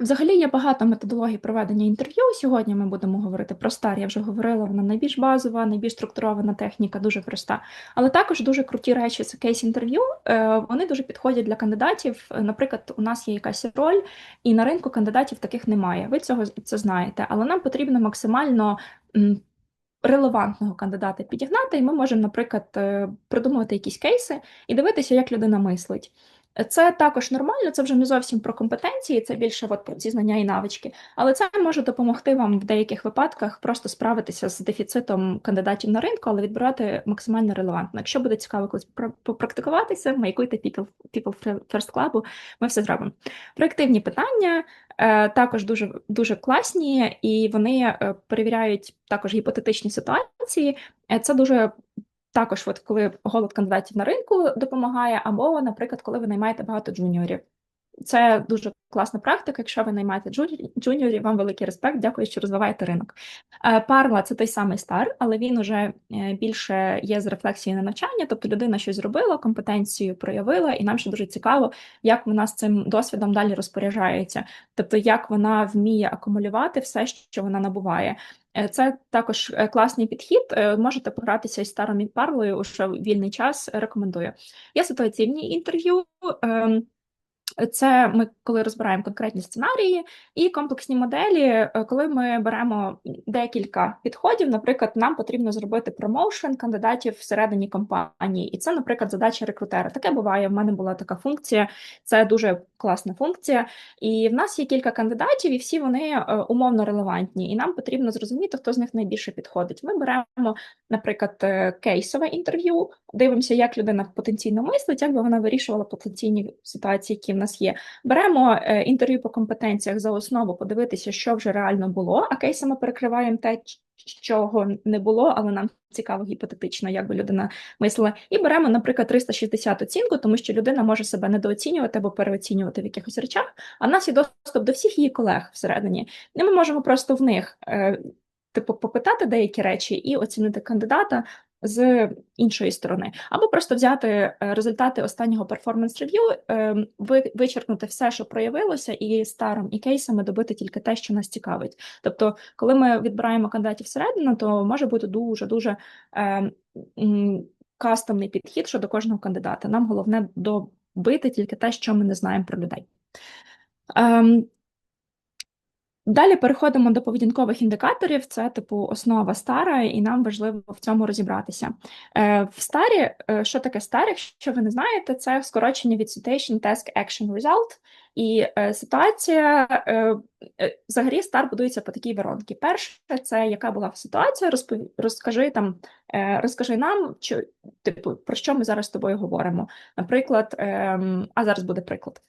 Взагалі є багато методологій проведення інтерв'ю. Сьогодні ми будемо говорити про стар. Я вже говорила, вона найбільш базова, найбільш структурована техніка, дуже проста. Але також дуже круті речі це кейс-інтерв'ю. Е, Вони дуже підходять для кандидатів. Наприклад, у нас є якась роль, і на ринку кандидатів таких немає. Ви цього це знаєте, але нам потрібно максимально. Релевантного кандидата підігнати, і ми можемо, наприклад, е, придумувати якісь кейси і дивитися, як людина мислить. Це також нормально, це вже не зовсім про компетенції, це більше от про ці знання і навички. Але це може допомогти вам в деяких випадках просто справитися з дефіцитом кандидатів на ринку, але відбирати максимально релевантно. Якщо буде цікаво колись пра- попрактикуватися, маякуйте People, People First Club, ми все зробимо. Проективні питання е, також дуже, дуже класні, і вони е, перевіряють також гіпотетичні ситуації. Е, Це дуже також, от коли голод кандидатів на ринку допомагає, або, наприклад, коли ви наймаєте багато джуніорів. Це дуже класна практика. Якщо ви наймаєте джуні- джуніорів, вам великий респект. Дякую, що розвиваєте ринок. Е, Парла це той самий стар, але він уже е, більше є з рефлексією на навчання. Тобто людина щось зробила, компетенцію проявила, і нам ще дуже цікаво, як вона з цим досвідом далі розпоряджається. Тобто, як вона вміє акумулювати все, що вона набуває. Е, Це також е, класний підхід. Е, Можете погратися із старою парлою уже вільний час. Рекомендую. Є ситуаційні інтерв'ю. Це ми коли розбираємо конкретні сценарії і комплексні моделі, е, коли ми беремо декілька підходів, наприклад, нам потрібно зробити промоушен кандидатів всередині компанії, і це, наприклад, задача рекрутера. Таке буває. В мене була така функція, це дуже класна функція. І в нас є кілька кандидатів, і всі вони е, умовно релевантні. І нам потрібно зрозуміти, хто з них найбільше підходить. Ми беремо, наприклад, е, кейсове інтерв'ю, дивимося, як людина потенційно мислить, як би вона вирішувала потенційні ситуації, які нас є. Беремо е, інтерв'ю по компетенціях за основу, подивитися, що вже реально було, а кейсами перекриваємо те, чого не було, але нам цікаво гіпотетично, як би людина мислила. І беремо, наприклад, 360 оцінку, тому що людина може себе недооцінювати або переоцінювати в якихось речах, а в нас є доступ до всіх її колег всередині. І ми можемо просто в них. е, Типу, попитати деякі речі і оцінити кандидата з іншої сторони, або просто взяти е, результати останнього перформанс-рев'ю, е, ви- вичеркнути все, що проявилося, і старом і кейсами добити тільки те, що нас цікавить. Тобто, коли ми відбираємо кандидатів всередину, то може бути дуже дуже е, кастомний підхід щодо кожного кандидата. Нам головне добити тільки те, що ми не знаємо про людей. Далі переходимо до поведінкових індикаторів. Це типу основа стара, і нам важливо в цьому розібратися. Е, в старі, е, що таке старі? якщо ви не знаєте, це скорочення від citation task action result. І е, ситуація е, е, взагалі стар будується по такій воронці. Перше, це яка була ситуація, розпов... розкажи там, е, розкажи нам, чи, типу, про що ми зараз з тобою говоримо. Наприклад, ем, а зараз буде приклад.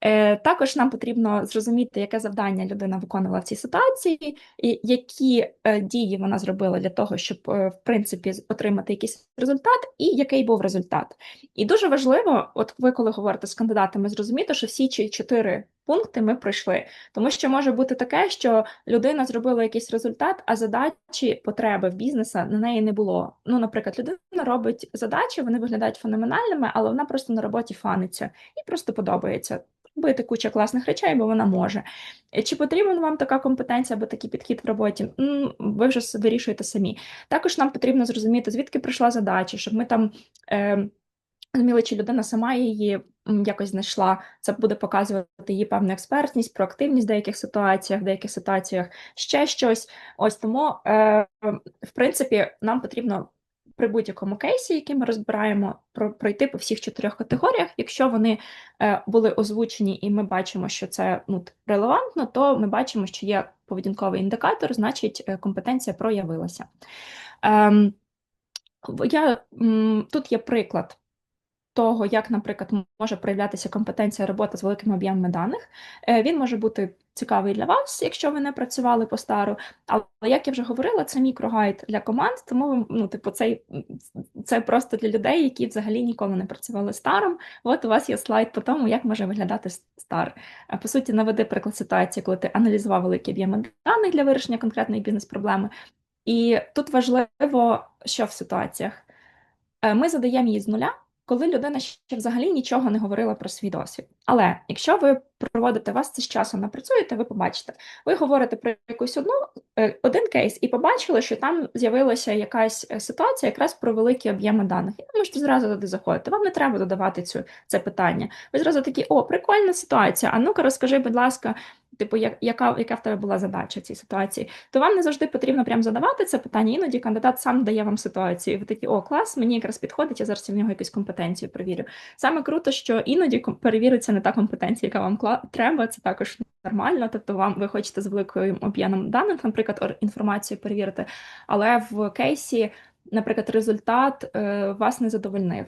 Е, Також нам потрібно зрозуміти, яке завдання людина виконувала в цій ситуації, і які е, дії вона зробила для того, щоб е, в принципі отримати якийсь результат, і який був результат. І дуже важливо, от ви коли говорите з кандидатами, зрозуміти, що всі ці чотири пункти ми пройшли. Тому що може бути таке, що людина зробила якийсь результат, а задачі, потреби в бізнеса на неї не було. Ну, наприклад, людина робить задачі, вони виглядають феноменальними, але вона просто на роботі фаниться і просто подобається. Робити куча класних речей, бо вона може. Е, Чи потрібна вам така компетенція або такий підхід в роботі? Ви вже вирішуєте самі. Також нам потрібно зрозуміти, звідки прийшла задача, щоб ми там е, розуміли, чи людина сама її якось знайшла. Це буде показувати її певну експертність, проактивність в деяких ситуаціях, в деяких ситуаціях ще щось. Ось тому, е, в принципі, нам потрібно при будь-якому кейсі, який ми розбираємо, про- пройти по всіх чотирьох категоріях. Якщо вони е, були озвучені, і ми бачимо, що це ну, релевантно, то ми бачимо, що є поведінковий індикатор, значить, е, компетенція проявилася. В- я, тут є приклад того, як, наприклад, може проявлятися компетенція роботи з великими об'ємами даних. Е, Він може бути цікавий для вас, якщо ви не працювали по стару. Але як я вже говорила, це мікрогайд для команд, тому ну, типу, цей, це просто для людей, які взагалі ніколи не працювали старом. От у вас є слайд по тому, як може виглядати стар. Е, По суті, наведи приклад ситуації, коли ти аналізував великі об'єми даних для вирішення конкретної бізнес-проблеми. І тут важливо, що в ситуаціях. Е, Ми задаємо її з нуля, коли людина ще взагалі нічого не говорила про свій досвід. Але якщо ви проводите вас це з часом напрацюєте, ви побачите, ви говорите про якусь одну е, один кейс і побачили, що там з'явилася якась е, ситуація, якраз про великі об'єми даних. І ви можете зразу туди заходити. Вам не треба додавати цю це питання. Ви зразу такі, о, прикольна ситуація. А ну-ка, розкажи, будь ласка, типу, як, яка, яка в тебе була задача в цій ситуації? То вам не завжди потрібно прям задавати це питання. Іноді кандидат сам дає вам ситуацію. І ви такі, о, клас, мені якраз підходить, я зараз в нього якусь компетенцію перевірю. Саме круто, що іноді перевіриться не та компетенція, яка вам треба. Це також нормально. Тобто, вам ви хочете з великим об'ємом даних, наприклад, інформацію перевірити, але в кейсі. Наприклад, результат е, вас не задовольнив,